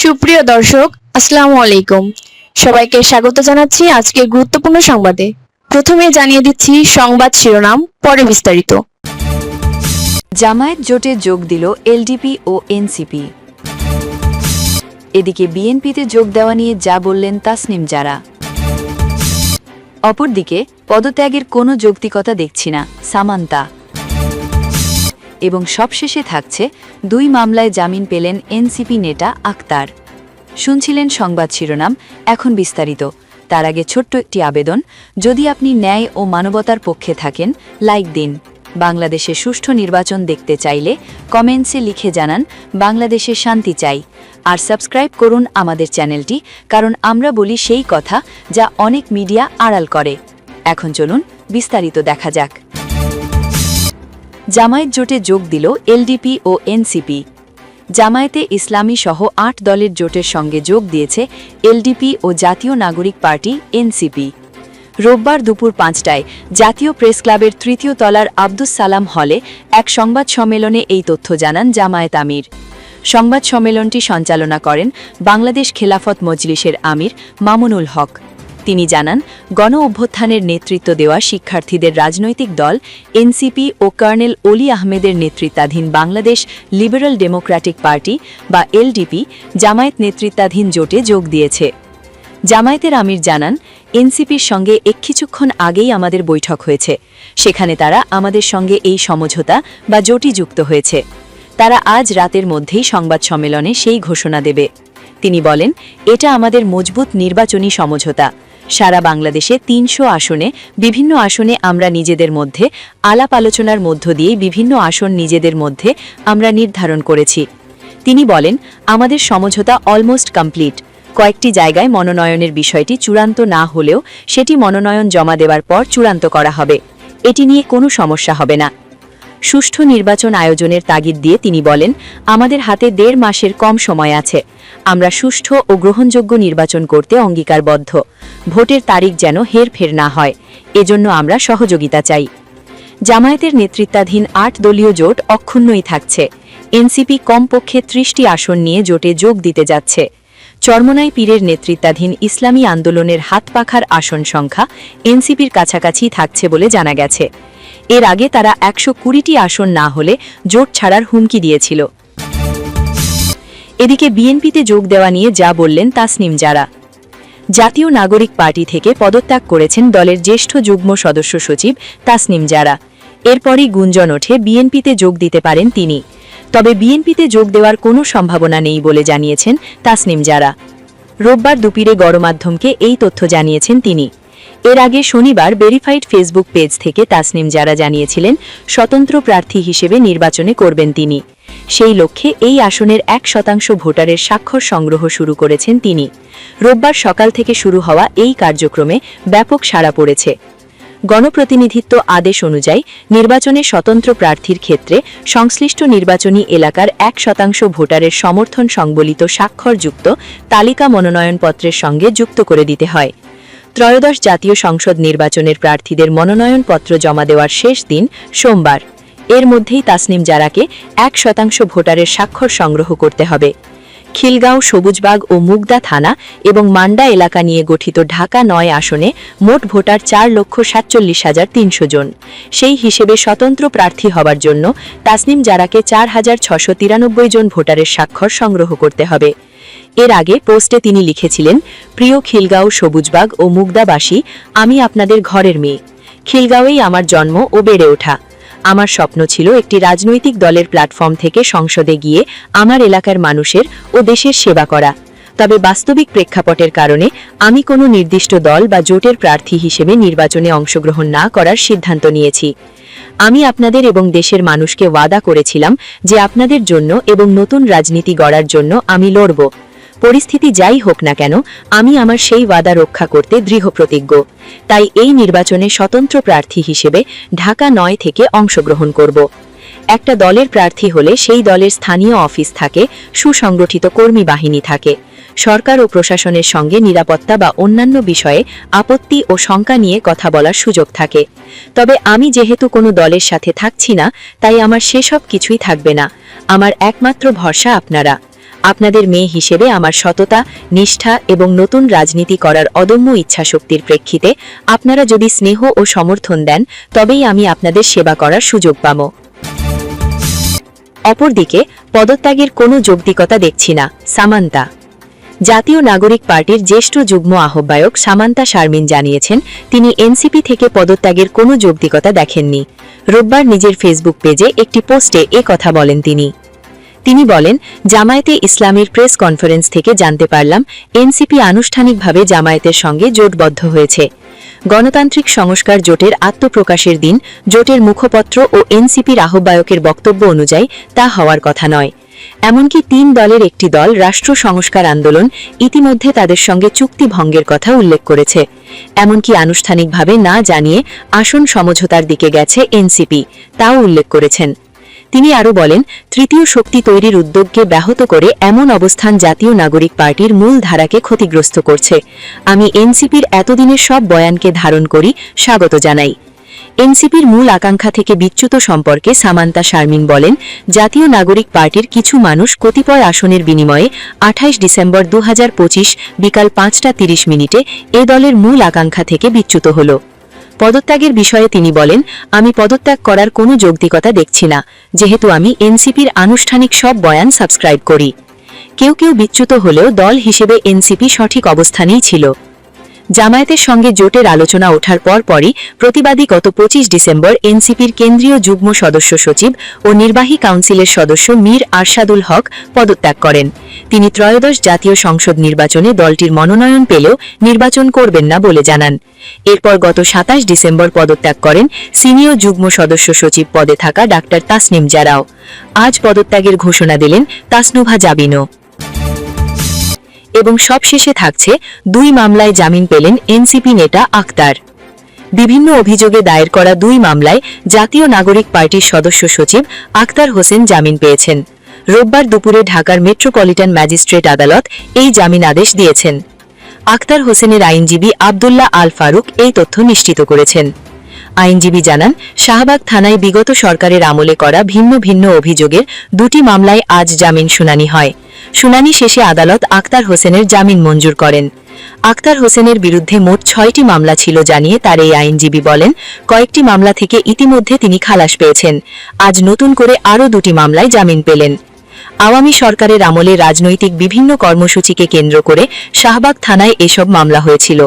সুপ্রিয় দর্শক, আসসালামু আলাইকুম। সবাইকে স্বাগত জানাচ্ছি আজকে গুরুত্বপূর্ণ সংবাদে। প্রথমে জানিয়ে দিচ্ছি সংবাদ শিরোনাম, পরে বিস্তারিত। জামায়াত জোটে যোগ দিল এলডিপি ও এনসিপি। এদিকে বিএনপিতে যোগ দেওয়া নিয়ে যা বললেন তাসনিম যারা অপরদিকে পদত্যাগের কোনো যৌক্তিকতা দেখছি না, সামান্তা। এবং সবশেষে থাকছে দুই মামলায় জামিন পেলেন এনসিপি নেতা আক্তার। শুনছিলেন সংবাদ শিরোনাম, এখন বিস্তারিত। তার আগে ছোট্ট একটি আবেদন, যদি আপনি ন্যায় ও মানবতার পক্ষে থাকেন, লাইক দিন। বাংলাদেশে সুষ্ঠু নির্বাচন দেখতে চাইলে কমেন্টসে লিখে জানান, বাংলাদেশে শান্তি চাই। আর সাবস্ক্রাইব করুন আমাদের চ্যানেলটি, কারণ আমরা বলি সেই কথা যা অনেক মিডিয়া আড়াল করে। এখন চলুন বিস্তারিত দেখা যাক। জামায়াত জোটে যোগ দিল এলডিপি ও এনসিপি। জামায়াতে ইসলামী সহ আট দলের জোটের সঙ্গে যোগ দিয়েছে এলডিপি ও জাতীয় নাগরিক পার্টি এনসিপি। রোববার দুপুর পাঁচটায় জাতীয় প্রেস ক্লাবের তৃতীয় তলার আব্দুস সালাম হলে এক সংবাদ সম্মেলনে এই তথ্য জানান জামায়াত আমির। সংবাদ সম্মেলনটি সঞ্চালনা করেন বাংলাদেশ খেলাফত মজলিসের আমির মামুনুল হক। তিনি জানান, গণ অভ্যুত্থানের নেতৃত্ব দেওয়া শিক্ষার্থীদের রাজনৈতিক দল, এনসিপি ও কর্নেল অলি আহমেদের নেতৃত্বাধীন বাংলাদেশ লিবারেল ডেমোক্র্যাটিক পার্টি বা এলডিপি জামায়াত নেতৃত্বাধীন জোটে যোগ দিয়েছে। জামায়াতের আমির জানান, এনসিপির সঙ্গে এক কিছুক্ষণ আগেই আমাদের বৈঠক হয়েছে। সেখানে তারা আমাদের সঙ্গে এই সমঝোতা বা জোটি যুক্ত হয়েছে। তারা আজ রাতের মধ্যেই সংবাদ সম্মেলনে সেই ঘোষণা দেবে। তিনি বলেন, এটা আমাদের মজবুত নির্বাচনী সমঝোতা। সারা বাংলাদেশে তিনশো আসনে, বিভিন্ন আসনে আমরা নিজেদের মধ্যে, আলাপ আলোচনার মধ্য দিয়ে বিভিন্ন আসন নিজেদের মধ্যে আমরা নির্ধারণ করেছি। তিনি বলেন, আমাদের সমঝোতা অলমোস্ট কমপ্লিট কয়েকটি জায়গায় মনোনয়নের বিষয়টি চূড়ান্ত না হলেও সেটি মনোনয়ন জমা দেওয়ার পর চূড়ান্ত করা হবে। এটি নিয়ে কোনো সমস্যা হবে না। সুষ্ঠু নির্বাচন আয়োজনের তাগিদ দিয়ে তিনি বলেন, আমাদের হাতে দেড় মাসের কম সময় আছে। আমরা সুষ্ঠু ও গ্রহণযোগ্য নির্বাচন করতে অঙ্গীকারবদ্ধ। ভোটের তারিখ যেন হেরফের না হয়, এজন্য আমরা সহযোগিতা চাই। জামায়াতের নেতৃত্বাধীন আট দলীয় জোট অক্ষুণ্ণই থাকছে। এনসিপি কমপক্ষে ত্রিশটি আসন নিয়ে জোটে যোগ দিতে যাচ্ছে। চরমনাই পীরের নেতৃত্বাধীন ইসলামী আন্দোলনের হাত পাখার আসন সংখ্যা এনসিপির কাছাকাছি থাকছে বলে জানা গেছে। এর আগে তারা একশো কুড়িটি আসন না হলে জোট ছাড়ার হুমকি দিয়েছিল। এদিকে বিএনপিতে যোগ দেওয়া নিয়ে যা বললেন তাসনিম যারা জাতীয় নাগরিক পার্টি থেকে পদত্যাগ করেছেন দলের জ্যেষ্ঠ যুগ্ম সদস্য সচিব তাসনিম যারা এরপরই গুঞ্জন ওঠে বিএনপিতে যোগ দিতে পারেন তিনি। তবে বিএনপিতে যোগ দেওয়ার কোনো সম্ভাবনা নেই বলে জানিয়েছেন তাসনিম যারা রোববার দুপুরে গণমাধ্যমকে এই তথ্য জানিয়েছেন তিনি। এর আগে শনিবার ভেরিফাইড ফেসবুক পেজ থেকে তাসনিম যারা জানিয়েছিলেন, স্বতন্ত্র প্রার্থী হিসেবে নির্বাচনে করবেন তিনি। সেই লক্ষ্যে এই আসনের এক শতাংশ ভোটারের স্বাক্ষর সংগ্রহ শুরু করেছেন তিনি। রোববার সকাল থেকে শুরু হওয়া এই কার্যক্রমে ব্যাপক সাড়া পড়েছে। গণপ্রতিনিধিত্ব আদেশ অনুযায়ী নির্বাচনে স্বতন্ত্র প্রার্থীর ক্ষেত্রে সংশ্লিষ্ট নির্বাচনী এলাকার এক শতাংশ ভোটারের সমর্থন সংবলিত স্বাক্ষরযুক্ত তালিকা মনোনয়নপত্রের সঙ্গে যুক্ত করে দিতে হয়। ত্রয়োদশ জাতীয় সংসদ নির্বাচনের প্রার্থীদের মনোনয়নপত্র জমা দেওয়ার শেষ দিন সোমবার। এর মধ্যেই তাসনিম জারাকে এক শতাংশ ভোটারের স্বাক্ষর সংগ্রহ করতে হবে। খিলগাঁও, সবুজবাগ ও মুগদা থানা এবং মান্ডা এলাকা নিয়ে গঠিত ঢাকা নয় আসনে মোট ভোটার চার লক্ষ সাতচল্লিশ হাজার তিনশো জন। সেই হিসেবে স্বতন্ত্র প্রার্থী হবার জন্য তাসনিম জারাকে চার হাজার ছশো তিরানব্বই জন ভোটারের স্বাক্ষর সংগ্রহ করতে হবে। এর আগে পোস্টে তিনি লিখেছিলেন, প্রিয় খিলগাঁও, সবুজবাগ ও মুগদাবাসী, আমি আপনাদের ঘরের মেয়ে। খিলগাঁওয়েই আমার জন্ম ও বেড়ে ওঠা। আমার স্বপ্ন ছিল একটি রাজনৈতিক দলের প্ল্যাটফর্ম থেকে সংসদে গিয়ে আমার এলাকার মানুষের ও দেশের সেবা করা। তবে বাস্তবিক প্রেক্ষাপটের কারণে আমি কোনো নির্দিষ্ট দল বা জোটের প্রার্থী হিসেবে নির্বাচনে অংশগ্রহণ না করার সিদ্ধান্ত নিয়েছি। আমি আপনাদের এবং দেশের মানুষকে ওয়াদা করেছিলাম যে আপনাদের জন্য এবং নতুন রাজনীতি গড়ার জন্য আমি লড়ব। পরিস্থিতি যাই হোক না কেন, আমি আমার সেই ওয়াদা রক্ষা করতে দৃঢ় প্রতিজ্ঞ তাই এই নির্বাচনে স্বতন্ত্র প্রার্থী হিসেবে ঢাকা নয় থেকে অংশগ্রহণ করব। একটা দলের প্রার্থী হলে সেই দলের স্থানীয় অফিস থাকে, সুসংগঠিত কর্মী বাহিনী থাকে। সরকার ও প্রশাসনের সঙ্গে নিরাপত্তা বা অন্যান্য বিষয়ে আপত্তি ও শঙ্কা নিয়ে কথা বলার সুযোগ থাকে। তবে আমি যেহেতু কোনো দলের সাথে থাকছি না, তাই আমার সেসব কিছুই থাকবে না। আমার একমাত্র ভরসা আপনারা। আপনাদের মেয়ে হিসেবে আমার সততা, নিষ্ঠা এবং নতুন রাজনীতি করার অদম্য ইচ্ছাশক্তির প্রেক্ষিতে আপনারা যদি স্নেহ ও সমর্থন দেন, তবেই আমি আপনাদের সেবা করার সুযোগ পাব। অপরদিকে, পদত্যাগের কোনো যৌক্তিকতা দেখছি না। সামান্তা। জাতীয় নাগরিক পার্টির জ্যেষ্ঠ যুগ্ম আহ্বায়ক সামান্তা শারমিন জানিয়েছেন, তিনি এনসিপি থেকে পদত্যাগের কোনো যৌক্তিকতা দেখেননি। রোববার নিজের ফেসবুক পেজে একটি পোস্টে এ কথা বলেন তিনি। তিনি বলেন, জামায়াতে ইসলামীর প্রেস কনফারেন্স থেকে জানতে পারলাম, এনসিপি আনুষ্ঠানিকভাবে জামায়াতের সঙ্গে জোটবদ্ধ হয়েছে। গণতান্ত্রিক সংস্কার জোটের আত্মপ্রকাশের দিন, জোটের মুখপত্র ও এনসিপির আহ্বায়কের বক্তব্য অনুযায়ী তা হওয়ার কথা নয়। এমনকি তিন দলের একটি দল রাষ্ট্র সংস্কার আন্দোলন ইতিমধ্যে তাদের সঙ্গে চুক্তি ভঙ্গের কথা উল্লেখ করেছে। এমনকি আনুষ্ঠানিকভাবে না জানিয়ে আসন সমঝোতার দিকে গেছে এনসিপি, তাও উল্লেখ করেছেন। তিনি আরও বলেন, তৃতীয় শক্তি তৈরির উদ্যোগকে ব্যাহত করে এমন অবস্থান জাতীয় নাগরিক পার্টির মূল ধারাকে ক্ষতিগ্রস্ত করছে। আমি এনসিপির এতদিনের সব বয়ানকে ধারণ করি, স্বাগত জানাই। এনসিপির মূল আকাঙ্ক্ষা থেকে বিচ্যুত সম্পর্কে সামান্তা শারমিন বলেন, জাতীয় নাগরিক পার্টির কিছু মানুষ কতিপয় আসনের বিনিময়ে আঠাইশ ডিসেম্বর দু হাজার পঁচিশ বিকাল পাঁচটা তিরিশ মিনিটে এ দলের মূল আকাঙ্ক্ষা থেকে বিচ্যুত হল। পদত্যাগের বিষয়ে তিনি বলেন, আমি পদত্যাগ করার কোনো যৌক্তিকতা দেখছি না। যেহেতু আমি এনসিপির আনুষ্ঠানিক সব বয়ান সাবস্ক্রাইব করি। কেউ কেউ বিচ্যুত হলেও দল হিসেবে এনসিপি সঠিক অবস্থানেই ছিল। জামায়াতের সঙ্গে জোটের আলোচনা ওঠার পর পরই প্রতিবাদী গত পঁচিশ ডিসেম্বর এনসিপির কেন্দ্রীয় যুগ্ম সদস্য সচিব ও নির্বাহী কাউন্সিলের সদস্য মীর আরশাদুল হক পদত্যাগ করেন। তিনি ত্রয়োদশ জাতীয় সংসদ নির্বাচনে দলটির মনোনয়ন পেলেও নির্বাচন করবেন না বলে জানান। এরপর গত সাতাশ ডিসেম্বর পদত্যাগ করেন সিনিয়র যুগ্ম সদস্য সচিব পদে থাকা ডাক্তার তাসনিম জারাও। আজ পদত্যাগের ঘোষণা দিলেন তাসনুভা জাবিনো এবং সবশেষে থাকছে দুই মামলায় জামিন পেলেন এনসিপি নেতা আক্তার বিভিন্ন অভিযোগে দায়ের করা দুই মামলায় জাতীয় নাগরিক পার্টির সদস্য সচিব আক্তার হোসেন জামিন পেয়েছেন। রোববার দুপুরে ঢাকার মেট্রোপলিটন ম্যাজিস্ট্রেট আদালত এই জামিন আদেশ দিয়েছেন। আক্তার হোসেনের আইনজীবী আবদুল্লাহ আল ফারুক এই তথ্য নিশ্চিত করেছেন। আইনজীবী জানান, শাহবাগ থানায় বিগত সরকারের আমলে করা ভিন্ন ভিন্ন অভিযোগের দুটি মামলায় আজ জামিন শুনানি হয়। শুনানি শেষে আদালত আক্তার হোসেনের জামিন মঞ্জুর করেন। আক্তার হোসেনের বিরুদ্ধে মোট ছয়টি মামলা ছিল জানিয়ে তার এই আইনজীবী বলেন, কয়েকটি মামলা থেকে ইতিমধ্যে তিনি খালাস পেয়েছেন। আজ নতুন করে আরও দুটি মামলায় জামিন পেলেন। আওয়ামী সরকারের আমলে রাজনৈতিক বিভিন্ন কর্মসূচিকে কেন্দ্র করে শাহবাগ থানায় এসব মামলা হয়েছিল।